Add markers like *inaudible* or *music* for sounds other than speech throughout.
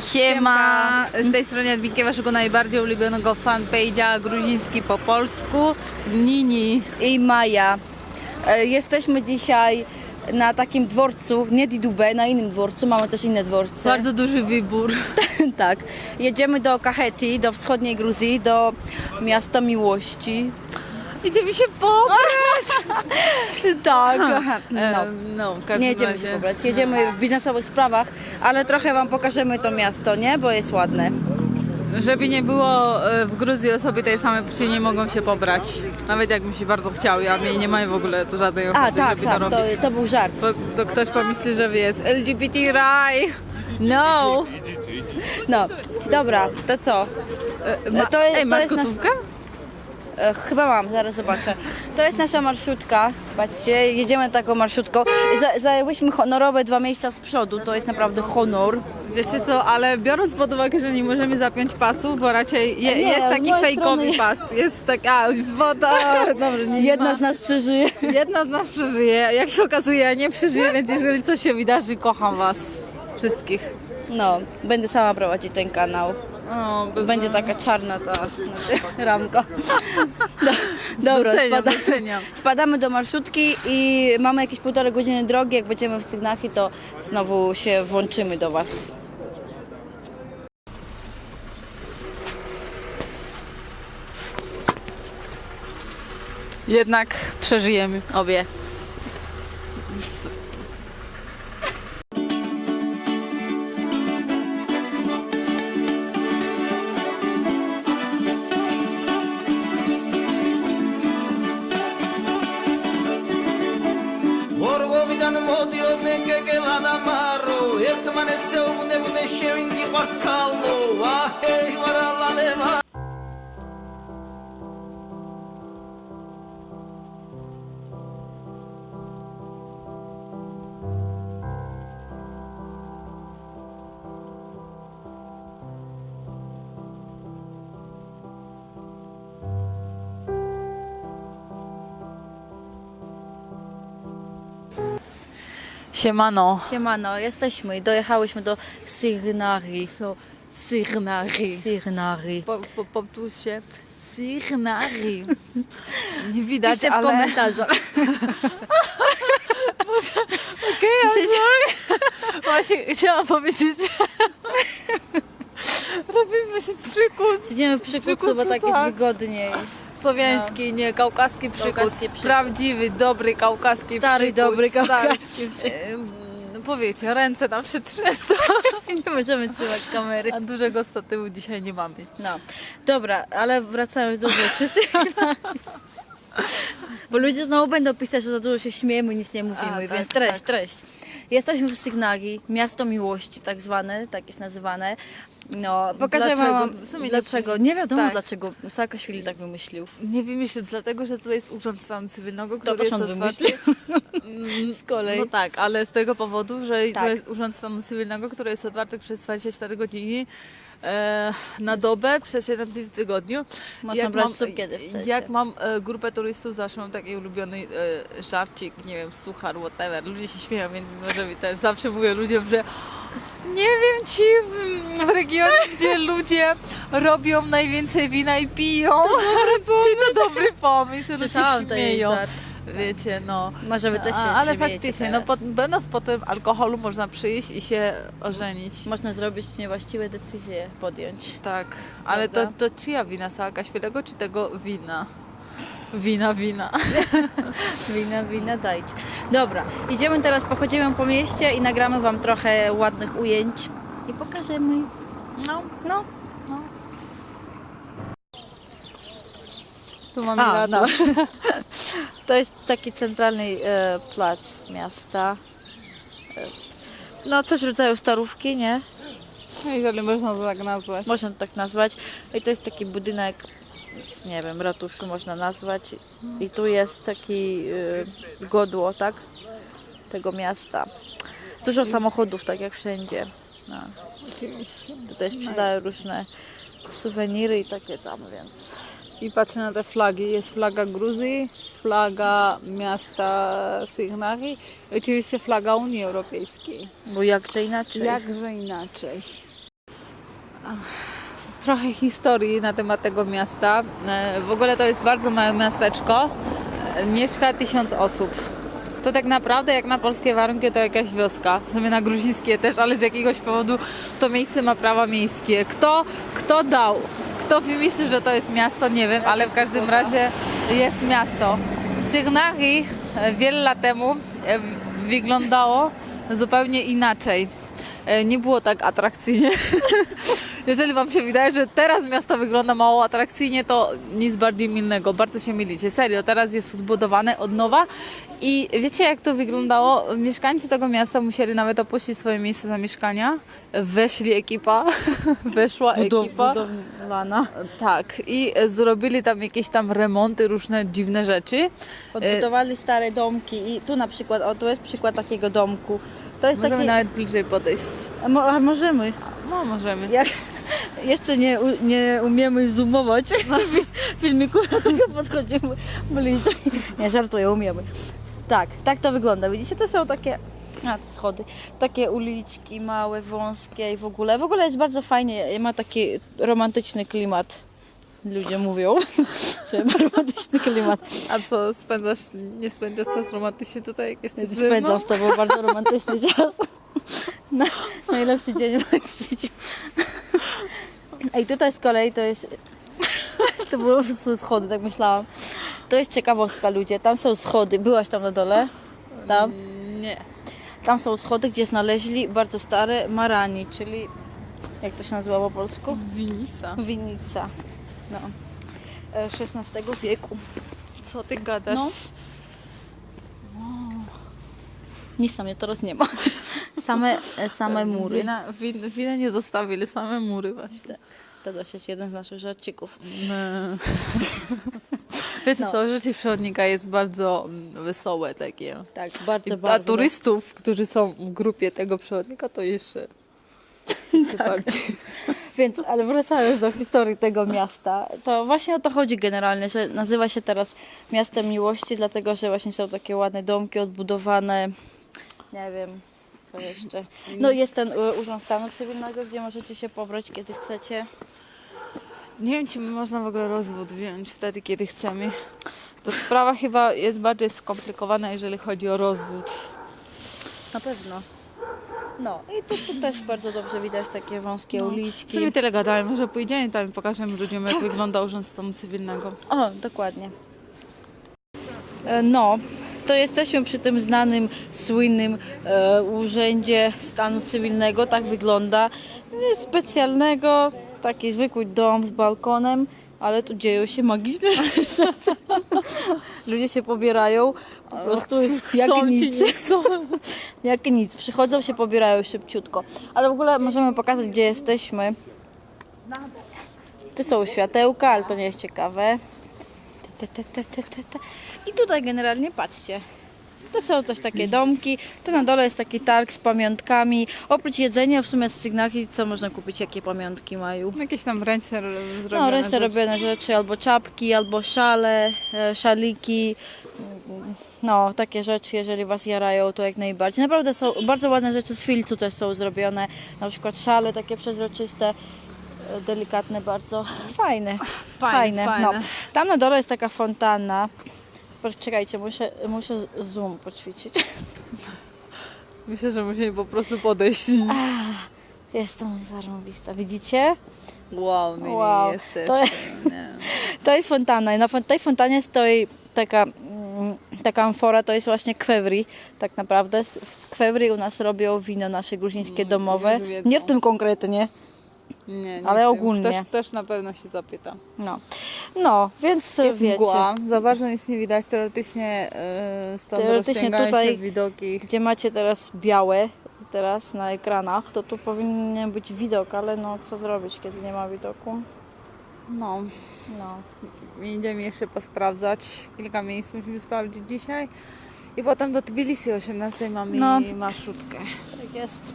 Siema! Z tej strony Jadwiga, waszego najbardziej ulubionego fanpage'a gruziński po polsku. Nini. i Maja. E, Jesteśmy dzisiaj na takim dworcu, nie Didube, na innym dworcu, mamy też inne dworce. Bardzo duży wybór. *laughs* tak. Jedziemy do Kaheti, do wschodniej Gruzji, do miasta miłości. Idziemy się pobrać! *laughs* tak. No. No, no w każdym Nie jedziemy razie. się pobrać, jedziemy w biznesowych sprawach, ale trochę Wam pokażemy to miasto, nie? Bo jest ładne. Żeby nie było e, w Gruzji osoby tej samej płci nie mogą się pobrać. Nawet jakbym się bardzo chciał, ja mnie nie mają w ogóle to żadnej ochoty, A, tak, żeby tak, to to, robić. to był żart. To, to ktoś pomyśli, że jest LGBT raj. No! No, dobra, to co? E, Ma, To jest- ej, masz gotówkę? E, Chyba mam, zaraz zobaczę. To jest nasza marszutka. Patrzcie, jedziemy taką marszutką. Za, zajęłyśmy honorowe dwa miejsca z przodu, to jest naprawdę honor. Wiecie co, ale biorąc pod uwagę, że nie możemy zapiąć pasów, bo raczej je, Nie, jest z taki mojej fejkowy pas. Jest tak, a, woda, *laughs* dobrze, nie Jedna ma. z nas przeżyje. Jedna z nas przeżyje. Jak się okazuje, ja nie przeżyję, więc jeżeli coś się wydarzy, kocham was. Wszystkich. No, będę sama prowadzić ten kanał. O, bez... Będzie taka czarna ta ramka. Do, dobra, doceniam, spada, doceniam. spadamy do marszutki i mamy jakieś półtorej godziny drogi. Jak będziemy w Sygnachi, to znowu się włączymy do Was. Jednak przeżyjemy. Obie. permaneceu o nebo deixeu em que vos a rei lá levar. Siemano. Siemano, jesteśmy. Dojechałyśmy do Sygnari. So, Sygnari. Sygnari. Po, po, powtórz się. Sygnari. *laughs* Nie widać, Piszcie w ale... komentarzach. *laughs* Okej, okay, sorry. Właśnie chciałam powiedzieć. *laughs* Robimy się przykus. Siedzimy w przykucu, bo tak jest tak. wygodniej. Słowiański, nie, kaukaski przykus. Kaukaski. Prawdziwy, dobry kaukaski Stary, dobry kaukaski Em, No powiecie, ręce nam się trzęsą. *laughs* Nie możemy trzymać kamery. A dużego statywu dzisiaj nie mamy. No, dobra, ale wracając do rzeczy. *laughs* Bo ludzie znowu będą pisać, że za dużo się śmiejemy, nic nie mówimy, A, tak, więc treść, tak. treść. Jesteśmy w Sygnagi, miasto miłości tak zwane, tak jest nazywane. No, pokażę Dlaczego? wam W sumie dlaczego. Nie wiadomo tak. dlaczego. Saakaszwili tak wymyślił. Nie wymyślę, dlatego że tutaj jest urząd stanu cywilnego, To który też jest on otwarty. wymyślił. Mm, Z kolei. No tak, ale z tego powodu, że Tak. to jest urząd stanu cywilnego, który jest otwarty przez 24 godziny e, na dobę, przez 7 dni w tygodniu. Można brać sobie kiedy chcecie. Jak mam e, grupę turystów, zawsze mam taki ulubiony e, żarcik, nie wiem, suchar, whatever. Ludzie się śmieją, więc możemy też. Zawsze mówię ludziom, że nie wiem ci w, w regionie, gdzie ludzie robią najwięcej wina i piją. Ci to dobry *laughs* pomysł, ludzie się Słyszałam ten śmieją. żart. Wiecie, no. Może wy też się A, ale śmiejecie faktycznie, no teraz. po, będąc po tym alkoholu można przyjść i się ożenić. Można zrobić niewłaściwe decyzje, podjąć. Tak, ale to, Prawda? to czyja wina Saakaświlego, czy tego wina? Wina, wina. *laughs* Wina, wina, dajcie. Dobra, idziemy teraz, pochodzimy po mieście i nagramy wam trochę ładnych ujęć i pokażemy. No, No, no. Tu mamy A, ratusz. *laughs* to jest taki centralny e, plac miasta. E, no, coś w rodzaju starówki, nie? Jeżeli można to tak nazwać. Można to tak nazwać. I to jest taki budynek, z, nie wiem, ratuszu można nazwać. I tu jest taki e, godło, tak? Tego miasta. Dużo samochodów, tak jak wszędzie. No. Tutaj sprzedają różne suweniry i takie tam, więc I patrzę na te flagi. Jest flaga Gruzji, flaga miasta Sygnari i oczywiście flaga Unii Europejskiej. bo jakże inaczej. Jakże inaczej. Trochę historii na temat tego miasta. E, W ogóle to jest bardzo małe miasteczko. E, Mieszka tysiąc osób. To tak naprawdę jak na polskie warunki to jakaś wioska. W sumie na gruzińskie też, ale z jakiegoś powodu to miejsce ma prawa miejskie. Kto, kto dał? Kto wymyślił, że to jest miasto? Nie wiem, ale w każdym razie jest miasto. Sygnari e, wiele lat temu wyglądało zupełnie inaczej. Nie było tak atrakcyjnie. *laughs* Jeżeli Wam się wydaje, że teraz miasto wygląda mało atrakcyjnie, to nic bardziej milnego. Bardzo się mylicie. Serio, teraz jest odbudowane od nowa i wiecie jak to wyglądało? Mieszkańcy tego miasta musieli nawet opuścić swoje miejsce zamieszkania. Weszli ekipa, *laughs* weszła ekipa. budowlana. Tak, i zrobili tam jakieś tam remonty, różne dziwne rzeczy. Odbudowali stare domki i tu na przykład, o tu jest przykład takiego domku. To jest Możemy taki... nawet bliżej podejść. A mo- a możemy. No, możemy. Jak *laughs* jeszcze nie, nie umiemy zoomować w *laughs* filmiku, *laughs* dlatego podchodzimy bliżej. Nie, żartuję, umiemy. Tak, tak to wygląda. Widzicie, to są takie, a to schody, takie uliczki małe, wąskie i w ogóle. W ogóle jest bardzo fajnie, ma taki romantyczny klimat. Ludzie mówią, *laughs* że ma romantyczny klimat. A co, spędzasz, nie spędzasz czas romantycznie tutaj, jak jesteś mną? Spędzam z Tobą bardzo romantyczny czas. *laughs* Na, najlepszy dzień w moim życiu. Ej, tutaj z kolei to jest... To było schody, tak myślałam. To jest ciekawostka, ludzie. Tam są schody. Byłaś tam na dole? Tam? Nie. Tam są schody, gdzie znaleźli bardzo stare marani, czyli... Jak to się nazywa po polsku? Winica. Winnica. No. E, XVI wieku. Co ty gadasz? No. Nic tam teraz nie ma. *laughs* Same, e, same mury. Wina, win, wina nie zostawili, same mury właśnie. To też jest jeden z naszych żarcików. No. *laughs* Wiecie No. co, życie przewodnika jest bardzo mm, wesołe takie. Tak, bardzo, I bardzo. turystów, którzy są w grupie tego przewodnika, to jeszcze jeszcze *laughs* Tak. bardziej. Więc, ale wracając do historii tego miasta, to właśnie o to chodzi generalnie, że nazywa się teraz miastem miłości, dlatego że właśnie są takie ładne domki odbudowane. Nie wiem, co jeszcze. No jest ten e, Urząd Stanu Cywilnego, gdzie możecie się pobrać, kiedy chcecie. Nie wiem, czy można w ogóle rozwód wziąć wtedy, kiedy chcemy. To sprawa chyba jest bardziej skomplikowana, jeżeli chodzi o rozwód. Na pewno. No i tu, tu też bardzo dobrze widać takie wąskie W uliczki. sumie tyle gadałem, może pójdziemy tam i pokażemy ludziom, jak wygląda Urząd Stanu Cywilnego. O, dokładnie. E, No, to jesteśmy przy tym znanym, słynnym e, urzędzie stanu cywilnego. Tak wygląda. Nic specjalnego, taki zwykły dom z balkonem, ale tu dzieją się magiczne *laughs* rzeczy. Ludzie się pobierają, po prostu jest jak nic. *laughs* Jak nic. Przychodzą się, pobierają szybciutko. Ale w ogóle możemy pokazać, gdzie jesteśmy. Tu są światełka, ale to nie jest ciekawe. I tutaj generalnie patrzcie. To są też takie domki. Tu na dole jest taki targ z pamiątkami. Oprócz jedzenia, w sumie z sygnaki, co można kupić, jakie pamiątki mają. Jakieś tam ręczne ro- zrobione No, rzeczy. robione rzeczy, albo czapki, albo szale, e, szaliki. No, takie rzeczy, jeżeli Was jarają, to jak najbardziej. Naprawdę są bardzo ładne rzeczy z filcu też są zrobione. Na przykład szale takie przezroczyste, e, delikatne bardzo. Fajne. Fajne, No. fajne. Tam na dole jest taka fontanna. Czekajcie, muszę, muszę zoom poćwiczyć. *laughs* Myślę, że musimy po prostu podejść. Jest tam zarąbista, widzicie? Wow, no Wow, nie jesteś. to- Nie. *laughs* To jest fontanna i na tej fontannie stoi taka, mm, taka amfora, to jest właśnie kwewri tak naprawdę. Z, kwewri u nas robią wino nasze gruzińskie domowe. już wiedzą. Nie w tym konkretnie, Nie, nie Ale w tym. ogólnie. Też, też na pewno się zapytam. no. No, więc Jest wiecie, mgła, za bardzo nic nie widać. Teoretycznie yy, stąd Teoretycznie tutaj- widoki. gdzie macie teraz białe, teraz na ekranach, to tu powinien być widok, ale no co zrobić, kiedy nie ma widoku? No, No. idziemy jeszcze posprawdzać. Kilka miejsc musimy sprawdzić dzisiaj. I potem do Tbilisi o 18 mamy No. marszutkę. Tak jest.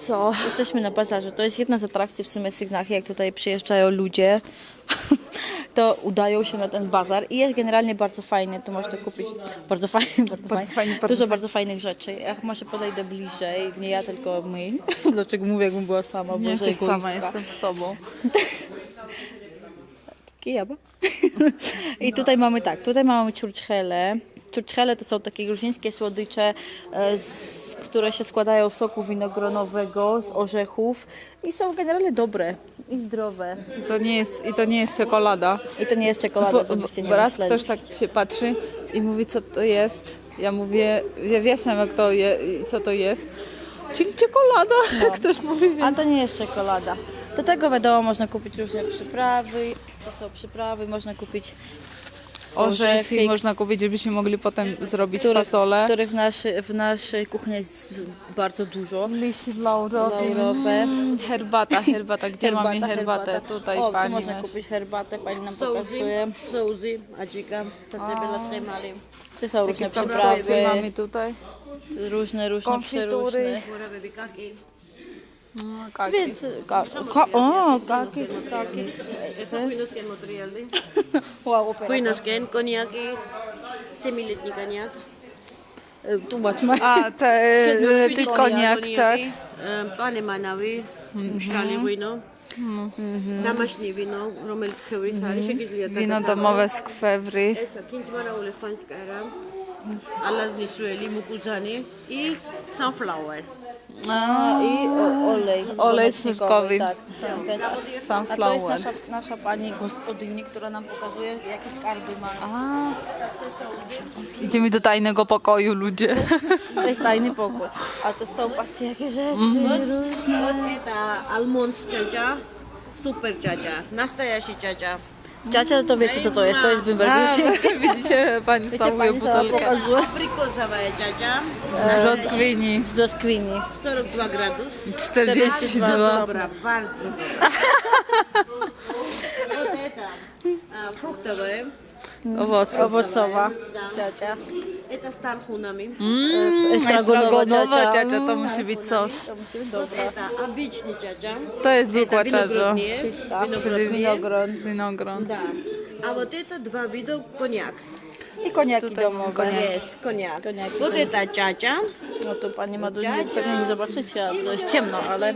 Co? Jesteśmy na bazarze. To jest jedna z atrakcji w sumie Sygnachy, jak tutaj przyjeżdżają ludzie, *laughs* to udają się na ten bazar i jest generalnie bardzo fajnie, tu można kupić bardzo fajnie, *laughs* bardzo, fajnie, fajnie, bardzo dużo bardzo fajnych rzeczy. Jak może podejdę bliżej, nie ja, tylko my. *laughs* Dlaczego mówię, jakbym była sama, Nie jesteś sama, jestem z tobą. Kijaba. I tutaj mamy tak, tutaj mamy czurczchele. Czurczchele to są takie gruzińskie słodycze, e, z, które się składają z soku winogronowego, z orzechów i są generalnie dobre i zdrowe. I to nie jest, i to nie jest czekolada. I to nie jest czekolada, Bo, żebyście nie bo raz myśleli. ktoś tak się patrzy i mówi, co to jest. Ja mówię, ja wyjaśniam, jak to je, co to jest. Czyli czekolada, *laughs* ktoś mówi. A Więc... to nie jest czekolada. Do tego wiadomo, można kupić różne przyprawy. To są przyprawy, można kupić Orzechy orzechy, można kupić, żebyśmy mogli potem zrobić których, fasolę. których w, naszy, w naszej kuchni jest bardzo dużo. Liść laurowy. Laurowe. Mm, Herbata, herbata. Gdzie mamy herbatę? Tutaj o, pani tu można masz. kupić herbatę, pani nam Sołzy, pokazuje. sołzy, adzika, cacebela tremali, To są różne przyprawy, mamy tutaj. różne, różne, Konfitury. przeróżne. pura bebikaki, Mm, kaki. No, więc, ka, ka, o, kaki, kaki. материалы. *laughs* Wow, opera. Хуйнашкен коньяки, семилетний коньяк. Tłumacz ma. A, te, *laughs* ty koniak, tak? Ale manawi, szale wino. No. Namaśni wino, romelskie mhm. wino, wino domowe z kwewry. Esa, 15 maraule w alazny sueli, mukuzany i sunflower. A, I o- olej. Olej słonecznikowy, tak. Sunflower. Tak. A to jest nasza, nasza pani gospodyni, która nam pokazuje, jakie skarby ma. A. Idziemy do tajnego pokoju, ludzie. To jest tajny pokój. A to są, patrzcie, jakie rzeczy. Mhm. różne. Вот это алмон с чача, супер чача, настоящий чача. Ciacia, to wiecie co to jest, to jest A, bimberg. *laughs* widzicie, pani Wiecie, całuje pani sama butelkę. pokazuje Абрикосовая джаджа, Z brzoskwini. z brzoskwini. 42 градус. 42. Добра, bardzo dobra. Вот это а, фруктовое, Owoców. Owocowa да. ciacia. Это с тархунами. Mm, Estragonowa ciacia. ciacia, to musi być coś. To musi być Вот dobre. это обычный джаджа. To jest zwykła Это czarzo. виноградные. Czysta. Виноградные. Winogron. Winogron. Да. А вот это два вида коньяк. I koniaki Tutaj domowe. koniak. Есть коньяк. Konьяк. Вот это джаджа. No tu pani ma do niej, pewnie nie zobaczycie, a to jest ciemno, ale...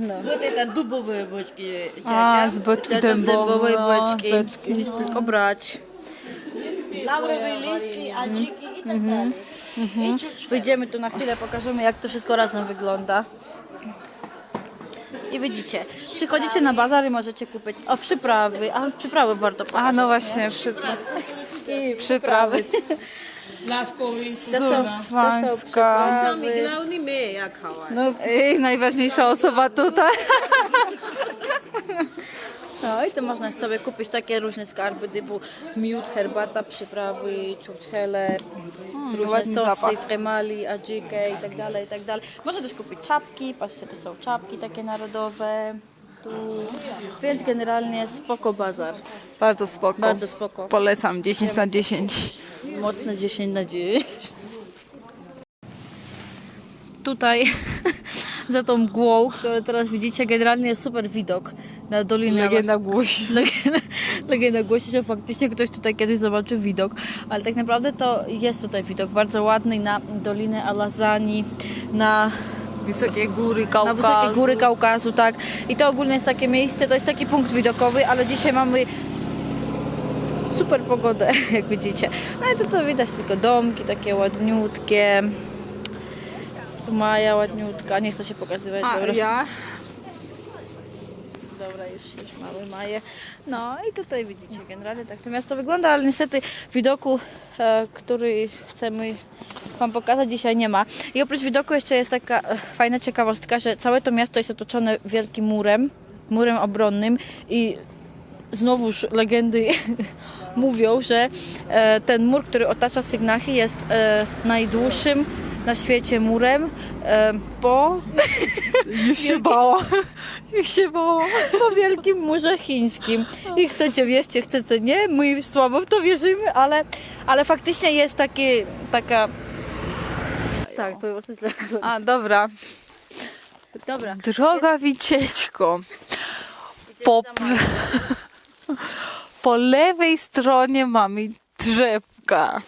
No. Вот это дубовые бочки A, джаджа. z boczki Ciacia z dębowej dębowej. beczki. beczki. Nic tylko brać. laurowy list i adziki i tak mhm. dalej. Mhm. I. Wyjdziemy tu na chwilę, pokażemy jak to wszystko razem wygląda. I widzicie, przychodzicie na bazary, możecie kupić o przyprawy, a przyprawy warto A no właśnie, przyprawy. I przyprawy. Las To są, to są Słowańska. Sami. No, I najważniejsza osoba tutaj. *laughs* no i to można sobie kupić takie różne skarby typu miód, herbata, przyprawy, czurczchele, różne ładny sosy, tremali, adżykę i tak dalej, i tak dalej. Można też kupić czapki, patrzcie, to są czapki takie narodowe. Tu. Więc generalnie spoko bazar. Bardzo spoko. Bardzo spoko. Polecam 10 na 10. Mocne 10 na 10. Tutaj *laughs* za tą mgłą, którą teraz widzicie, generalnie jest super widok na Dolinę Legenda Las- głosi. *laughs* Legenda, legenda głosi, że faktycznie ktoś tutaj kiedyś zobaczył widok, ale tak naprawdę to jest tutaj widok bardzo ładny na Dolinę Alazani, na, Wysokie góry, na Kaukaz. wysokie góry Kaukazu, tak. I to ogólnie jest takie miejsce, to jest taki punkt widokowy, ale dzisiaj mamy super pogodę, *laughs* jak widzicie. No i to, to widać tylko domki takie ładniutkie. Tu Maja ładniutka, nie chcę się pokazywać. A dobra. ja? Dobra, już, już mamy Maję. No i tutaj widzicie generalnie tak to miasto wygląda, ale niestety widoku, e, który chcemy Wam pokazać dzisiaj nie ma. I oprócz widoku jeszcze jest taka e, fajna ciekawostka, że całe to miasto jest otoczone wielkim murem, murem obronnym i znowuż legendy *laughs* mówią, że e, ten mur, który otacza Sygnachy jest najdłuższym na świecie murem e, po *laughs* Już się bała. *laughs* Już się bała. po wielkim murze chińskim. I chcecie wierzcie, chcecie nie, my słabo w to wierzymy, ale, ale faktycznie jest taki, taka... Tak, to było coś. A, dobra. Dobra. Droga Wicieczko, po, *laughs* po lewej stronie mamy drzewka,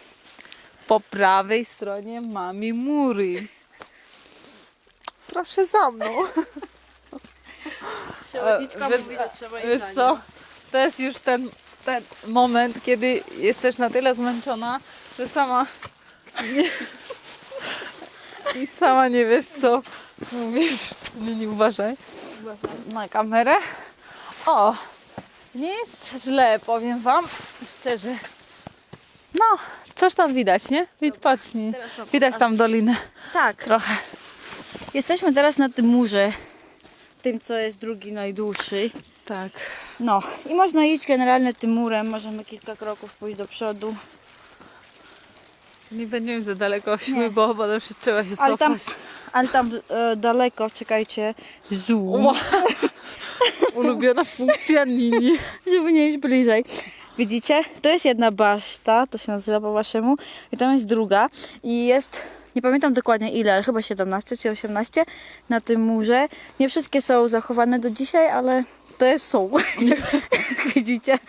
po prawej stronie mamy mury. Proszę za mną. *laughs* Przewodniczka Wy- mówi, że trzeba iść Wiesz za to jest już ten, ten moment, kiedy jesteś na tyle zmęczona, że sama nie, i sama nie wiesz co mówisz. Nie, nie uważaj na kamerę. O, nie jest źle, powiem wam szczerze. No, coś tam widać, nie? Widz, patrz, nie? widać tam dolinę Tak, trochę. jesteśmy teraz na tym murze, tym co jest drugi najdłuższy. Tak. No i można iść generalnie tym murem, możemy kilka kroków pójść do przodu. Nie będziemy za daleko Nie. bo potem się trzeba się Ale tam, cofać. ale tam e, daleko, czekajcie, zoom, Ła. *laughs* Ulubiona funkcja Nini. *laughs* żeby nie iść bliżej. Widzicie? To jest jedna baszta, to się nazywa po waszemu, i tam jest druga. I jest, nie pamiętam dokładnie ile, ale chyba 17 czy 18 na tym murze. Nie wszystkie są zachowane do dzisiaj, ale te są. *laughs* Widzicie?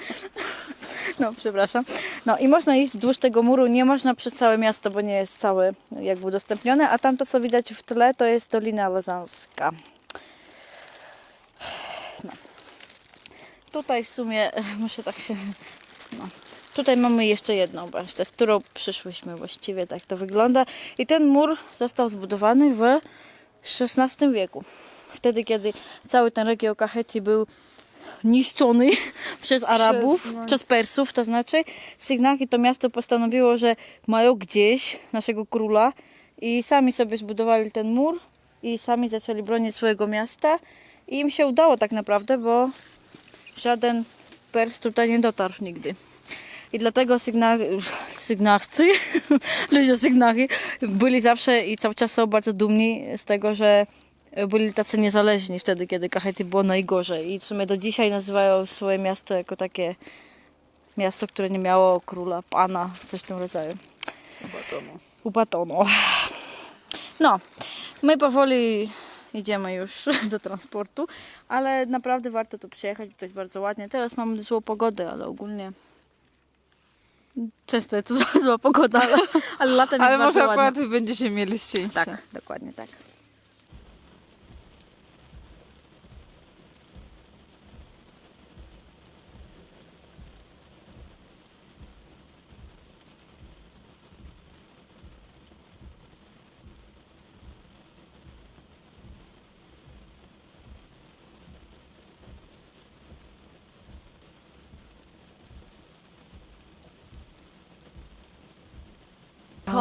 No, przepraszam. No i można iść wzdłuż tego muru, nie można przez całe miasto, bo nie jest całe jakby udostępnione, a tam to co widać w tle to jest Dolina Lezanska. Tutaj w sumie *laughs* muszę tak się. No. Tutaj mamy jeszcze jedną basztę, z którą przyszłyśmy właściwie, tak to wygląda. I ten mur został zbudowany w XVI wieku. Wtedy, kiedy cały ten region Kaheti był niszczony *laughs* przez Arabów, no. przez Persów, to znaczy Sygnaki to miasto postanowiło, że mają gdzieś naszego króla i sami sobie zbudowali ten mur i sami zaczęli bronić swojego miasta i im się udało tak naprawdę, bo żaden Pers tutaj nie dotarł nigdy. I dlatego sygna... sygnachcy, *laughs* ludzie sygnachy byli zawsze i cały czas są bardzo dumni z tego, że byli tacy niezależni wtedy, kiedy Kahety było najgorzej. I w sumie do dzisiaj nazywają swoje miasto jako takie miasto, które nie miało króla, pana, coś w tym rodzaju. Ubatono. No, my powoli idziemy już *laughs* do transportu, ale naprawdę warto tu przyjechać, bo to jest bardzo ładnie. Teraz mamy złą pogodę, ale ogólnie często jest to zła, *laughs* zła pogoda, ale, ale latem Ale jest bardzo może ładnie. akurat wy będziecie mieli szczęście. Tak, dokładnie tak.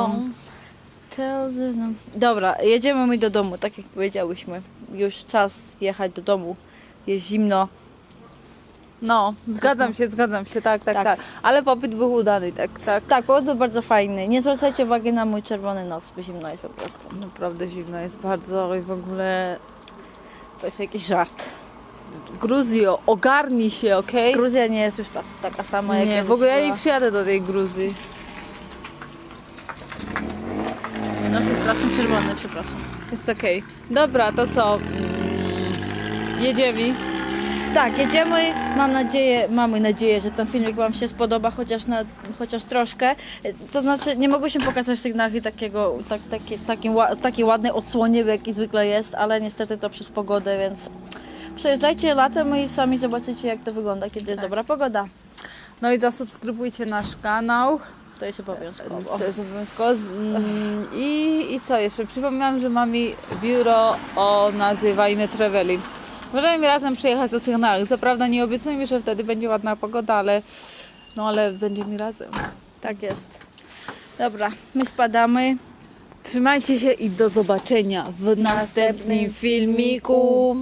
No. Dobra, jedziemy my do domu, tak jak powiedziałyśmy. Już czas jechać do domu. Jest zimno. No, zgadzam się, zgadzam się, tak, tak, Tak. tak, Ale pobyt był udany, tak, tak. Tak, był bardzo fajny. Nie zwracajcie uwagi na mój czerwony nos, bo zimno jest po prostu. Naprawdę zimno jest bardzo i w ogóle... To jest jakiś żart. Gruzjo, ogarnij się, okej? Gruzja nie jest już ta, taka sama jak Nie, kiedyś w ogóle ja nie przyjadę do tej Gruzji. Strasznie czerwony, przepraszam. Jest okej. Dobra, to co? Mm, Jedziemy. Tak, jedziemy. Mam nadzieję, mamy nadzieję, że ten filmik Wam się spodoba, chociaż, na, chociaż troszkę. To znaczy, nie mogłyśmy pokazać sygnału takiego, tak, takie, takim, ła- takiej ładnej odsłonie, jaki zwykle jest, ale niestety to przez pogodę, więc przyjeżdżajcie latem i sami zobaczycie, jak to wygląda, kiedy jest dobra pogoda. No i zasubskrybujcie nasz kanał. To jest obowiązkowo. To jest obowiązkowo. Mm, I, I co jeszcze? Przypominam, że mamy biuro o nazwie Wajmy Traveling. Możemy razem przyjechać do Sygnałek. Co prawda nie obiecujemy, że wtedy będzie ładna pogoda, ale no ale będziemy razem. Tak jest. Dobra, my spadamy. Trzymajcie się i do zobaczenia w następnym filmiku.